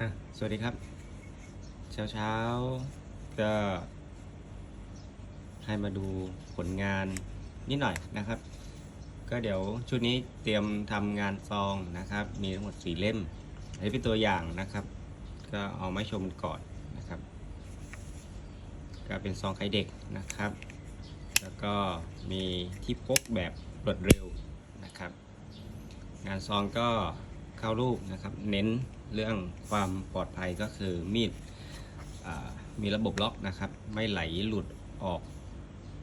อะสวัสดีครับ เช้าเช้าๆก็ให้มาดูผลงานนิดหน่อยนะครับ ก็เดี๋ยวชุดนี้เตรียมทำงานซองนะครับ มีทั้งหมดสี่เล่มอันนี้เป็นตัวอย่างนะครับ ก็เอามาชมก่อนนะครับ ก็เป็นซองไข่เด็กนะครับ แล้วก็มีที่พกแบบรวดเร็วนะครับ งานซองก็ เข้ารูปนะครับ เน้นเรื่องความปลอดภัยก็คือมีดมีระบบล็อกนะครับ ไม่ไหลหลุดออก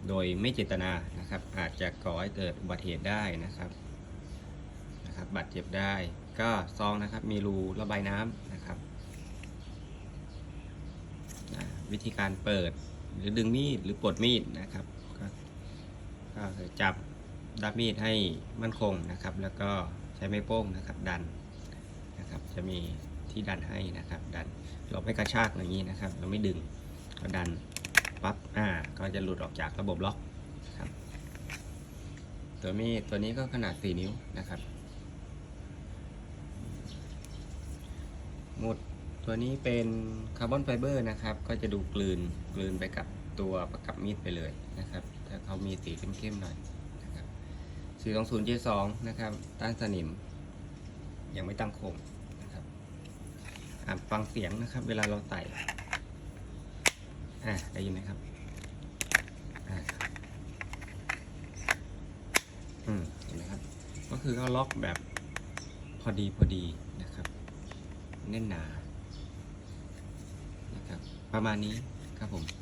โดยไม่เจตนานะครับ อาจจะก่อให้เกิดอุบัติเหตุได้นะครับนะครับบาดเจ็บได้ ก็ซองนะครับมีรูระบายน้ำนะครับ วิธีการเปิดหรือดึงมีดหรือปลดมีดนะครับก็คือจับดับมีดให้มั่นคงนะครับ แล้วก็ใช้ไม้โป้งนะครับดัน จะมีที่ดันให้นะครับ ดันเราไม่กระชากอย่างนี้นะครับ เราไม่ดึงก็ดันปั๊บอ่าก็จะหลุดออกจากระบบล็อกครับ ตัวมีตัวนี้ก็ขนาด 4 นิ้วนะครับหมุดตัวนี้เป็นคาร์บอนไฟเบอร์นะครับ ก็จะดูกลืนกลืนไปกับตัวประกับมีดไปเลยนะครับ ถ้าเขามีสีเข้มๆหน่อยนะครับ420 J2 นะครับ ต้านสนิม ยังไม่ตั้งคม อะฟังเสียงนะครับ เวลาเราใส่อ่าได้ยินไหมครับอ่าอืมเห็นไหมครับ ก็คือเขาล็อกแบบพอดีพอดีนะครับแน่นหนานะครับ ประมาณนี้ครับผม